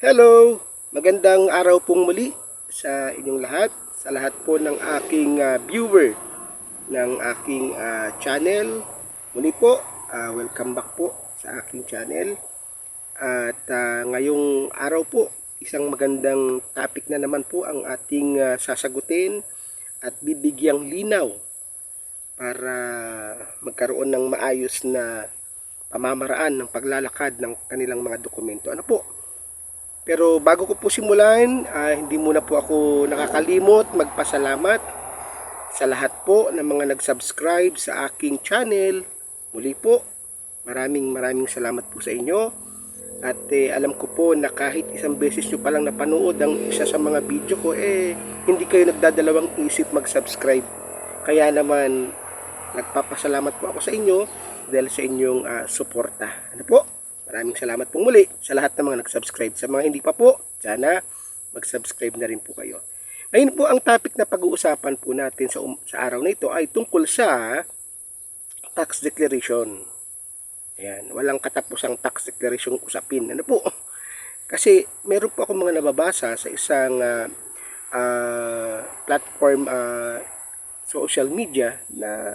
Hello! Magandang araw pong muli sa inyong lahat, sa lahat po ng aking ah, viewer ng aking ah, channel. Muli po, ah, welcome back po sa aking channel. At ah, ngayong araw po, isang magandang topic na naman po ang ating ah, sasagutin at bibigyang linaw para magkaroon ng maayos na pamamaraan ng paglalakad ng kanilang mga dokumento. Ano po? Pero bago ko po simulan, ah, hindi muna po ako nakakalimot magpasalamat sa lahat po ng mga nag-subscribe sa aking channel. Muli po, maraming maraming salamat po sa inyo. At eh, alam ko po na kahit isang beses nyo palang napanood ang isa sa mga video ko, eh, hindi kayo nagdadalawang isip mag-subscribe. Kaya naman, nagpapasalamat po ako sa inyo dahil sa inyong ah, suporta. Ano po? Maraming salamat po muli sa lahat ng mga nag-subscribe. Sa mga hindi pa po, sana mag-subscribe na rin po kayo. Ngayon po ang topic na pag-uusapan po natin sa, um- sa araw na ito ay tungkol sa tax declaration. Ayan, walang katapusang tax declaration usapin. Ano po? Kasi meron po ako mga nababasa sa isang ah, ah, platform ah, social media na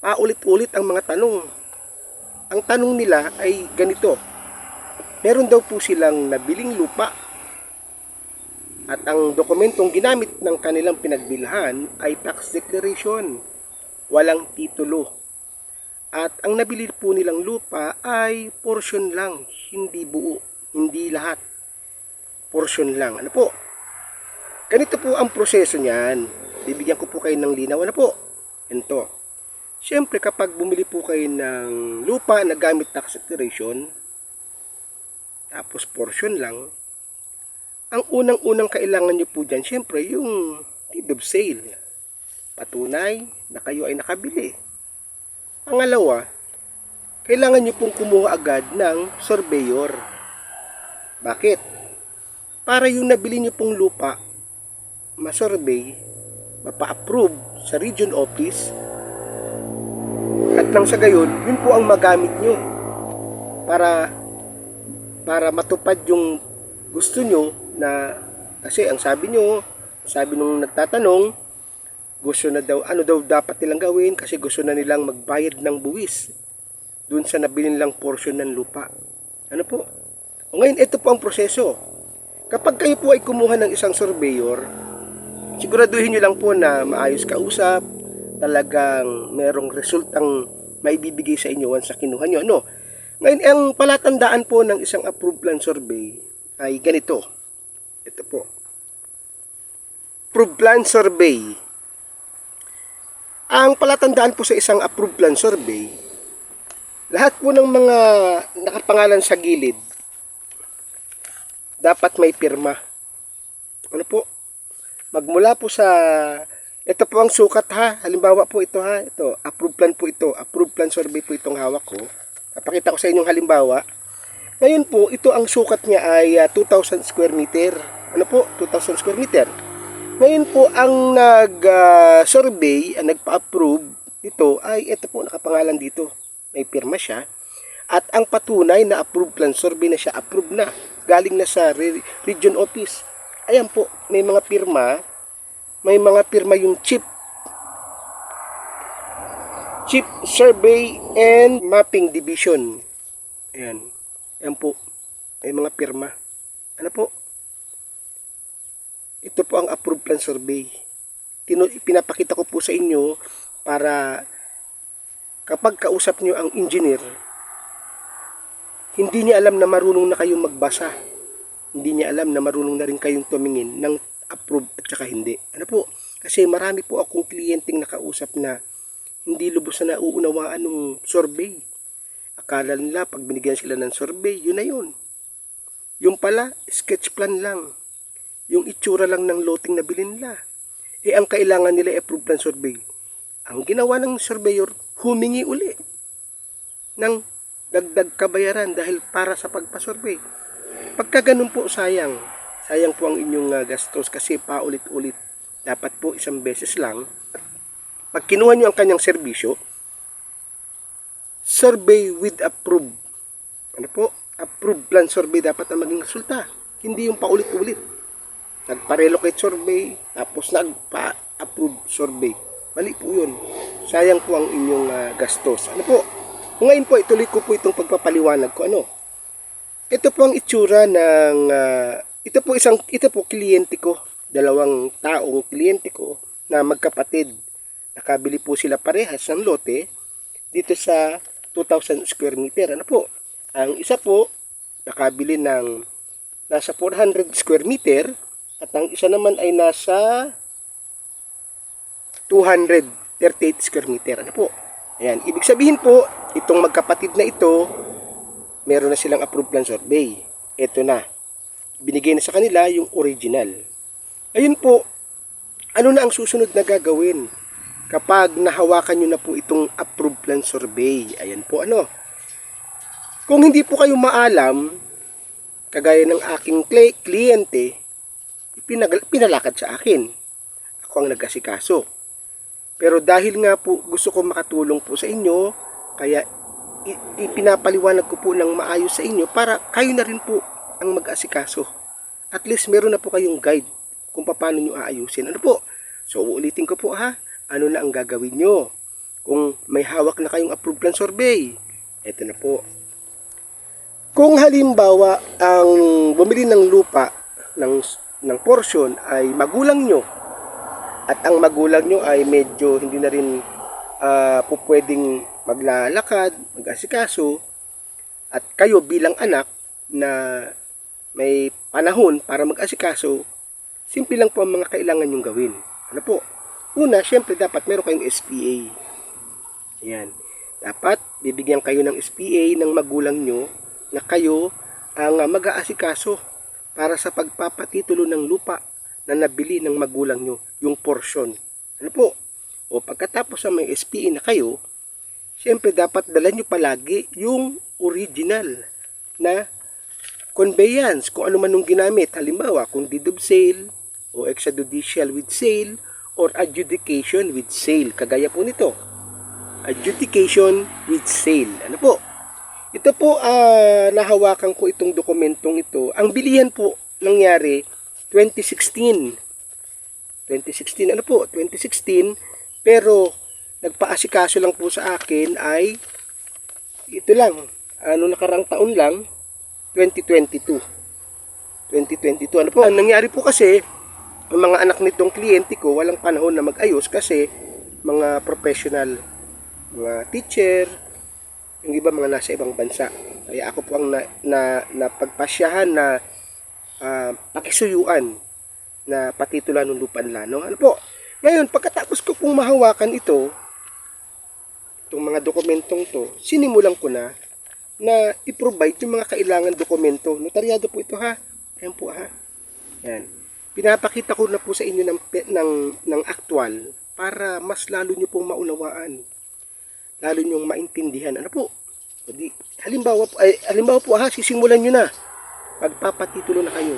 paulit-ulit ang mga tanong ang tanong nila ay ganito. Meron daw po silang nabiling lupa at ang dokumentong ginamit ng kanilang pinagbilhan ay tax declaration. Walang titulo. At ang nabili po nilang lupa ay portion lang, hindi buo, hindi lahat. Portion lang. Ano po? Ganito po ang proseso niyan. Bibigyan ko po kayo ng linaw. Ano po? Ito. Siyempre, kapag bumili po kayo ng lupa na gamit tax declaration, tapos portion lang, ang unang-unang kailangan nyo po dyan, siyempre, yung deed of sale. Patunay na kayo ay nakabili. Pangalawa, kailangan nyo pong kumuha agad ng surveyor. Bakit? Para yung nabili nyo pong lupa, ma-survey, mapa-approve sa region office, at nang sa gayon, yun po ang magamit nyo para para matupad yung gusto nyo na kasi ang sabi nyo, sabi nung nagtatanong, gusto na daw, ano daw dapat nilang gawin kasi gusto na nilang magbayad ng buwis dun sa nabili nilang portion ng lupa. Ano po? O ngayon, ito po ang proseso. Kapag kayo po ay kumuha ng isang surveyor, siguraduhin nyo lang po na maayos kausap, talagang merong resultang maibibigay sa inyo once kinuha nyo. Ano? Ngayon, ang palatandaan po ng isang approved plan survey ay ganito. Ito po. Approved plan survey. Ang palatandaan po sa isang approved plan survey, lahat po ng mga nakapangalan sa gilid, dapat may pirma. Ano po? Magmula po sa ito po ang sukat ha. Halimbawa po ito ha. Ito, approved plan po ito. Approved plan survey po itong hawak ko. Napakita ko sa inyong halimbawa. Ngayon po, ito ang sukat niya ay ah, 2,000 square meter. Ano po? 2,000 square meter. Ngayon po, ang nag-survey, ang nagpa-approve ito ay ito po, nakapangalan dito. May pirma siya. At ang patunay na approved plan survey na siya, approved na. Galing na sa re- region office. Ayan po, may mga pirma may mga pirma yung chip. Chip survey and mapping division. Ayan. Ayan po. May mga pirma. Ano po? Ito po ang approved plan survey. Tino, pinapakita ko po sa inyo para kapag kausap nyo ang engineer hindi niya alam na marunong na kayong magbasa. Hindi niya alam na marunong na rin kayong tumingin ng approve at saka hindi. Ano po? Kasi marami po akong kliyenteng nakausap na hindi lubos na nauunawaan ng survey. Akala nila pag binigyan sila ng survey, yun na yun. Yung pala, sketch plan lang. Yung itsura lang ng loting na bilhin nila. Eh, ang kailangan nila approve plan survey. Ang ginawa ng surveyor, humingi uli ng dagdag kabayaran dahil para sa pagpasurvey. Pagka ganun po, sayang sayang po ang inyong uh, gastos kasi paulit-ulit. Dapat po isang beses lang. Pag kinuha nyo ang kanyang serbisyo, survey with approve. Ano po? approved plan survey dapat ang maging resulta. Hindi yung paulit-ulit. Nagpa-relocate survey, tapos nagpa-approve survey. Mali po yun. Sayang po ang inyong ah, gastos. Ano po? Ngayon po, ituloy ko po itong pagpapaliwanag ko. Ano? Ito po ang itsura ng... ah, ito po isang... Ito po, kliyente ko. Dalawang taong kliyente ko na magkapatid. Nakabili po sila parehas ng lote dito sa 2,000 square meter. Ano po? Ang isa po, nakabili ng nasa 400 square meter at ang isa naman ay nasa 238 square meter. Ano po? Ayan. Ibig sabihin po, itong magkapatid na ito, meron na silang approved plan survey. Ito na. Binigay na sa kanila yung original. Ayun po, ano na ang susunod na gagawin kapag nahawakan nyo na po itong approved plan survey? Ayan po, ano? Kung hindi po kayo maalam, kagaya ng aking kli- kliyente, pinag- pinalakad sa akin. Ako ang nag-asikaso. Pero dahil nga po gusto ko makatulong po sa inyo, kaya ipinapaliwanag ko po ng maayos sa inyo para kayo na rin po ang mag-asikaso. At least meron na po kayong guide kung paano nyo aayusin. Ano po? So uulitin ko po ha, ano na ang gagawin nyo. Kung may hawak na kayong approved plan survey, eto na po. Kung halimbawa ang bumili ng lupa ng, ng portion ay magulang nyo at ang magulang nyo ay medyo hindi na rin ah, po pwedeng maglalakad, mag-asikaso at kayo bilang anak na may panahon para mag-asikaso, simple lang po ang mga kailangan nyong gawin. Ano po? Una, syempre dapat meron kayong SPA. Ayan. Dapat bibigyan kayo ng SPA ng magulang nyo na kayo ang mag-aasikaso para sa pagpapatitulo ng lupa na nabili ng magulang nyo, yung portion. Ano po? O pagkatapos sa may SPA na kayo, syempre dapat dala nyo palagi yung original na conveyance, kung ano man nung ginamit. Halimbawa, kung deed of sale, o extrajudicial with sale, or adjudication with sale. Kagaya po nito. Adjudication with sale. Ano po? Ito po, ah, nahawakan ko itong dokumentong ito. Ang bilihan po nangyari 2016. 2016, ano po? 2016. Pero, nagpaasikaso lang po sa akin ay ito lang. Ano nakarang taon lang, 2022. 2022. Ano po? Ang nangyari po kasi, ang mga anak nitong kliyente ko, walang panahon na mag-ayos kasi mga professional, mga teacher, yung iba mga nasa ibang bansa. Kaya ako po ang na, na, napagpasyahan na ah, pakisuyuan na patitulan ng lupan lano. Ano po? Ngayon, pagkatapos ko pong mahawakan ito, itong mga dokumentong to, sinimulan ko na na i-provide yung mga kailangan dokumento. Notaryado po ito ha. Ayan po ha. Yan. Pinapakita ko na po sa inyo ng, ng, ng actual para mas lalo nyo pong maunawaan. Lalo nyong maintindihan. Ano po? Di, halimbawa, po- ay, halimbawa po ha, sisimulan nyo na. Magpapatitulo na kayo.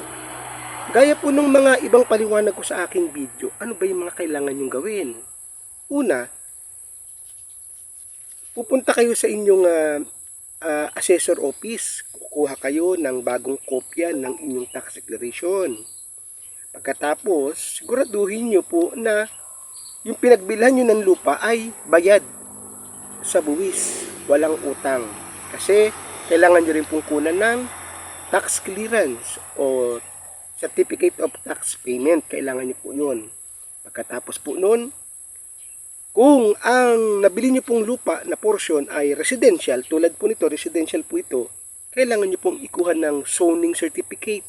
Gaya po nung mga ibang paliwanag ko sa aking video, ano ba yung mga kailangan nyong gawin? Una, pupunta kayo sa inyong ah, ah, assessor office. Kukuha kayo ng bagong kopya ng inyong tax declaration. Pagkatapos, siguraduhin nyo po na yung pinagbilhan nyo ng lupa ay bayad sa buwis, walang utang. Kasi kailangan nyo rin pong kunan ng tax clearance o certificate of tax payment. Kailangan nyo po yun. Pagkatapos po nun, kung ang nabili nyo pong lupa na portion ay residential, tulad po nito, residential po ito, kailangan nyo pong ikuha ng zoning certificate.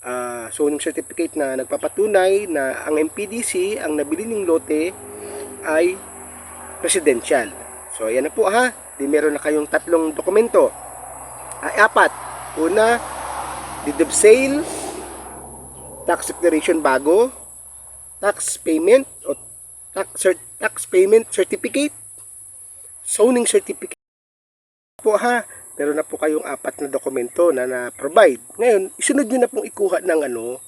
Ah, zoning certificate na nagpapatunay na ang MPDC, ang nabili ng lote, ay residential. So, ayan na po ha. Di meron na kayong tatlong dokumento. Ay, apat. Una, deed of sale, tax declaration bago, tax payment o tax, cert- tax payment certificate, zoning certificate po ha. Meron na po kayong apat na dokumento na na-provide. Ngayon, isunod nyo na pong ikuha ng ano,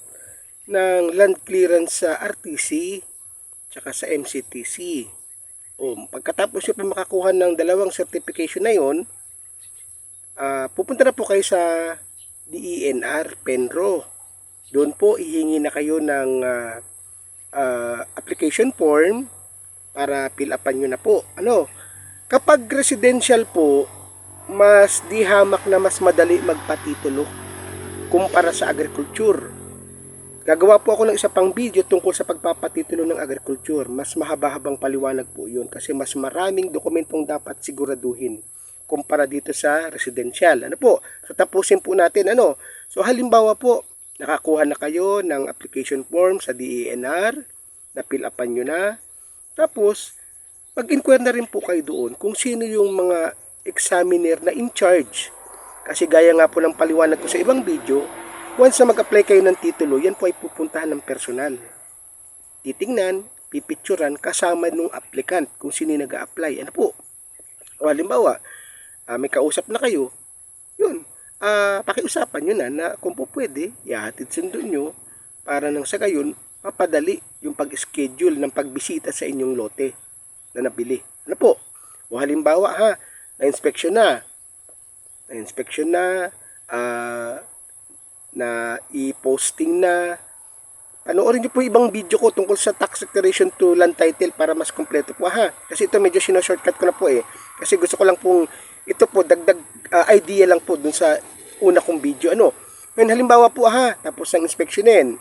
ng land clearance sa RTC tsaka sa MCTC. O, pagkatapos nyo po makakuha ng dalawang certification na yon, ah, pupunta na po kayo sa DENR Penro. Doon po ihingi na kayo ng ah, ah, application form para fill upan nyo na po. Ano? Kapag residential po, mas di hamak na mas madali magpatitulo kumpara sa agriculture. Gagawa po ako ng isa pang video tungkol sa pagpapatitulo ng agriculture. Mas mahaba-habang paliwanag po yun kasi mas maraming dokumentong dapat siguraduhin kumpara dito sa residential. Ano po? So tapusin po natin ano. So halimbawa po, nakakuha na kayo ng application form sa DENR, na fill upan nyo na. Tapos, mag-inquire na rin po kayo doon kung sino yung mga examiner na in charge. Kasi gaya nga po ng paliwanag ko sa ibang video, once na mag-apply kayo ng titulo, yan po ay pupuntahan ng personal. Titingnan, pipicturan kasama nung applicant kung sino yung nag-a-apply. Ano po? O halimbawa, ah, may kausap na kayo, yun, ah, pakiusapan nyo na na kung po pwede, ihatid sundo nyo para nang sa gayon, mapadali yung pag-schedule ng pagbisita sa inyong lote na nabili. Ano po? O halimbawa ha, na-inspection na, na-inspection na, ah, na i-posting na, Panoorin niyo po ibang video ko tungkol sa tax declaration to land title para mas kompleto po ha. Kasi ito medyo sinashortcut ko na po eh. Kasi gusto ko lang pong, ito po dagdag ah, idea lang po dun sa una kong video. Ano? Ngayon halimbawa po ha, tapos ang inspeksyonin.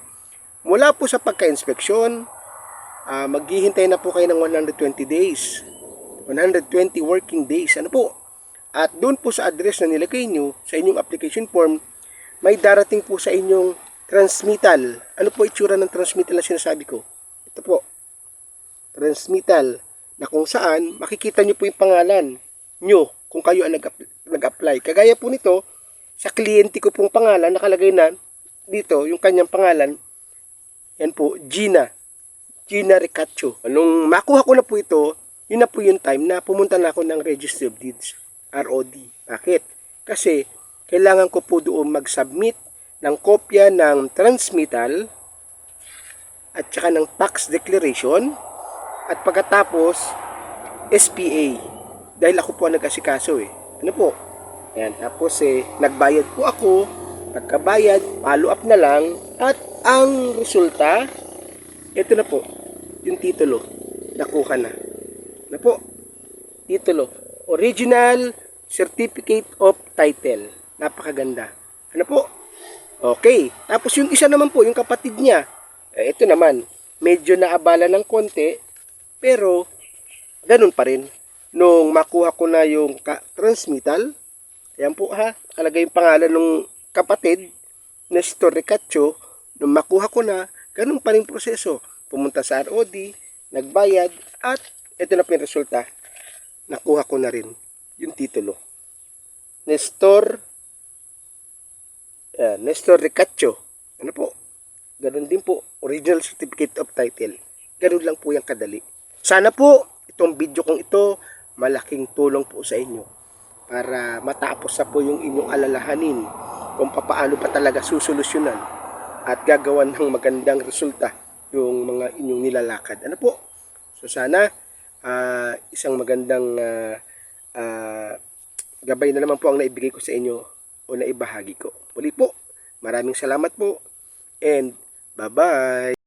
Mula po sa pagka-inspeksyon, ah, maghihintay na po kayo ng 120 days. 120 working days. Ano po? At doon po sa address na nilagay nyo sa inyong application form, may darating po sa inyong transmittal. Ano po itsura ng transmittal na sinasabi ko? Ito po. Transmittal na kung saan makikita nyo po yung pangalan nyo kung kayo ang nag-app- nag-apply. Kagaya po nito, sa kliyente ko pong pangalan, nakalagay na dito yung kanyang pangalan. Yan po, Gina. Gina Ricaccio. Nung makuha ko na po ito, yun na po yung time na pumunta na ako ng Registry of Deeds, ROD. Bakit? Kasi kailangan ko po doon mag-submit ng kopya ng transmittal at saka ng tax declaration at pagkatapos SPA dahil ako po ang nag-asikaso eh. Ano po? Ayan, tapos eh, nagbayad po ako pagkabayad, follow up na lang at ang resulta ito na po, yung titulo nakuha na. Ano po? Titulo. Original Certificate of Title. Napakaganda. Ano po? Okay. Tapos yung isa naman po, yung kapatid niya. Eh, ito naman, medyo naabala ng konti, pero ganun pa rin. Nung makuha ko na yung transmittal, ayan po ha, kalagay yung pangalan ng kapatid na si Torrecaccio, nung makuha ko na, ganun pa rin proseso. Pumunta sa ROD, nagbayad, at ito na po yung resulta. Nakuha ko na rin yung titulo. Nestor uh, Nestor Ricaccio. Ano po? Ganun din po. Original Certificate of Title. Ganun lang po yung kadali. Sana po, itong video kong ito, malaking tulong po sa inyo para matapos na po yung inyong alalahanin kung papaano pa talaga susolusyonan at gagawan ng magandang resulta yung mga inyong nilalakad. Ano po? So sana ah, isang magandang ah, ah, gabay na naman po ang naibigay ko sa inyo o naibahagi ko. Muli po, maraming salamat po and bye-bye!